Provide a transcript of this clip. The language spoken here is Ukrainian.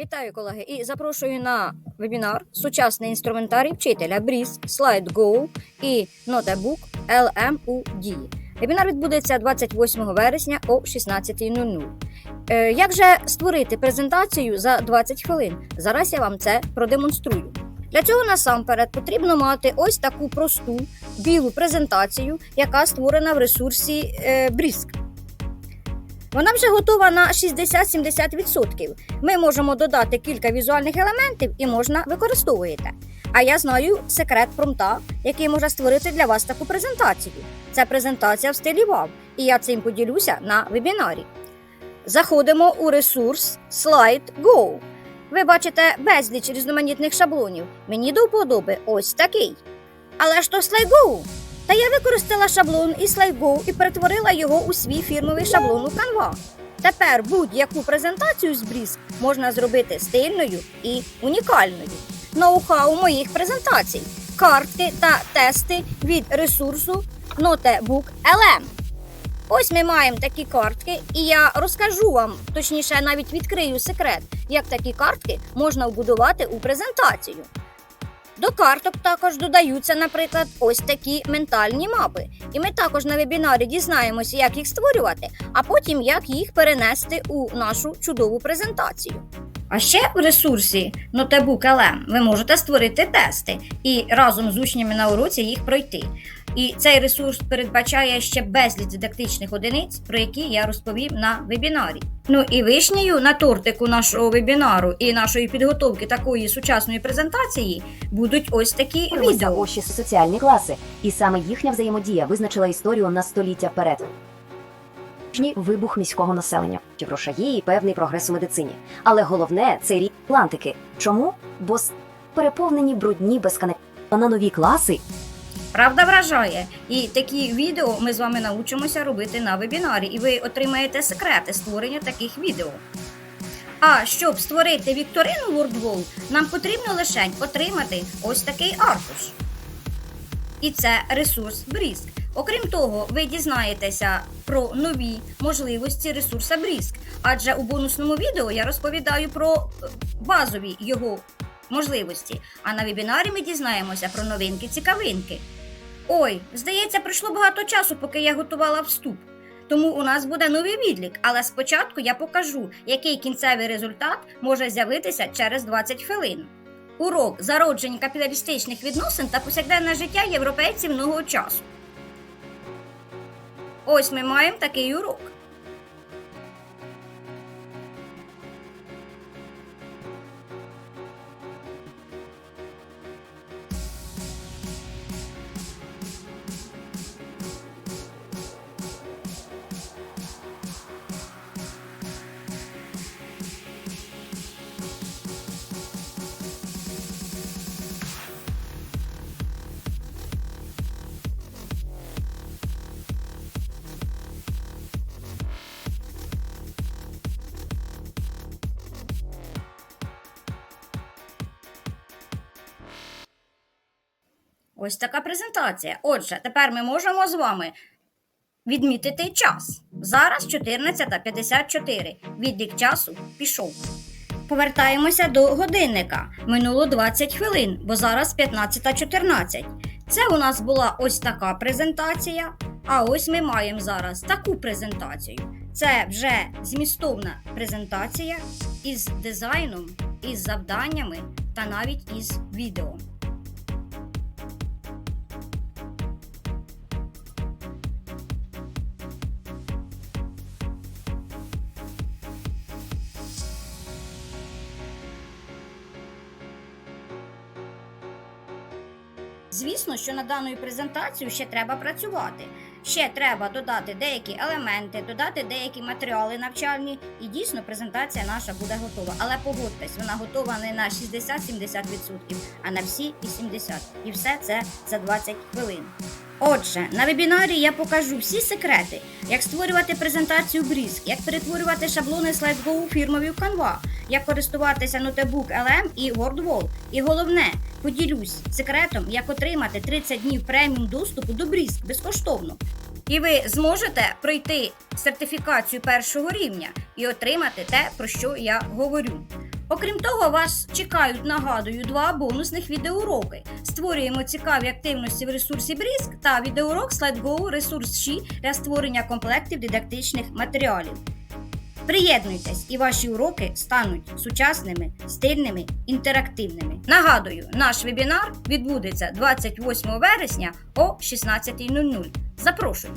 Вітаю, колеги, і запрошую на вебінар Сучасний інструментарій вчителя BRIS, SlideGo і Notebook LM дії. Вебінар відбудеться 28 вересня о 16.00. Е, Як же створити презентацію за 20 хвилин? Зараз я вам це продемонструю. Для цього насамперед потрібно мати ось таку просту білу презентацію, яка створена в ресурсі е, Brisk. Вона вже готова на 60-70%. Ми можемо додати кілька візуальних елементів і можна використовуєте. А я знаю секрет промта, який може створити для вас таку презентацію. Це презентація в стилі WOW, і я цим поділюся на вебінарі. Заходимо у ресурс Slide. Ви бачите безліч різноманітних шаблонів. Мені до вподоби ось такий. Але ж то SlideGo! Та я використала шаблон із SlideGo і перетворила його у свій фірмовий шаблон у Canva. Тепер будь-яку презентацію з Brisk можна зробити стильною і унікальною. Ноу-хау моїх презентацій, картки та тести від ресурсу Notebook LM. Ось ми маємо такі картки, і я розкажу вам, точніше, навіть відкрию секрет, як такі картки можна вбудувати у презентацію. До карток також додаються, наприклад, ось такі ментальні мапи. І ми також на вебінарі дізнаємося, як їх створювати, а потім як їх перенести у нашу чудову презентацію. А ще в ресурсі Notebook LM ви можете створити тести і разом з учнями на уроці їх пройти. І цей ресурс передбачає ще безліч дидактичних одиниць, про які я розповім на вебінарі. Ну і вишнею на тортику нашого вебінару і нашої підготовки такої сучасної презентації будуть ось такі відео. оші соціальні класи, і саме їхня взаємодія визначила історію на століття вперед. Вибух міського населення, чи грошає і певний прогрес у медицині. Але головне це рік Атлантики. Чому? Бо переповнені брудні безкане на нові класи. Правда вражає. І такі відео ми з вами научимося робити на вебінарі, і ви отримаєте секрети створення таких відео. А щоб створити вікторину WordWall, нам потрібно лише отримати ось такий аркуш. І це ресурс Brisk. Окрім того, ви дізнаєтеся про нові можливості ресурса Brisk, адже у бонусному відео я розповідаю про е, базові його можливості. А на вебінарі ми дізнаємося про новинки-цікавинки. Ой, здається, пройшло багато часу, поки я готувала вступ. Тому у нас буде новий відлік, але спочатку я покажу, який кінцевий результат може з'явитися через 20 хвилин. Урок зародження капіталістичних відносин та повсякденне життя європейців нового часу. Ось ми маємо такий урок. Ось така презентація. Отже, тепер ми можемо з вами відмітити час. Зараз 14.54. Відлік часу пішов. Повертаємося до годинника. Минуло 20 хвилин, бо зараз 15.14. Це у нас була ось така презентація. А ось ми маємо зараз таку презентацію. Це вже змістовна презентація із дизайном, із завданнями та навіть із відео. Звісно, що над даною презентацією ще треба працювати. Ще треба додати деякі елементи, додати деякі матеріали навчальні, і дійсно презентація наша буде готова. Але погодьтесь, вона готова не на 60-70%, а на всі 80%. І все це за 20 хвилин. Отже, на вебінарі я покажу всі секрети, як створювати презентацію Brisk, як перетворювати шаблони SlideGo у фірмові в Canva, як користуватися Notebook LM і WordWall. І головне, поділюсь секретом, як отримати 30 днів преміум доступу до Brisk безкоштовно. І ви зможете пройти сертифікацію першого рівня і отримати те, про що я говорю. Окрім того, вас чекають, нагадую, два бонусних відеоуроки. Створюємо цікаві активності в ресурсі Бріск та відеоурок SlideGo ресурс Ші для створення комплектів дидактичних матеріалів. Приєднуйтесь, і ваші уроки стануть сучасними, стильними, інтерактивними. Нагадую, наш вебінар відбудеться 28 вересня о 16.00. Запрошую!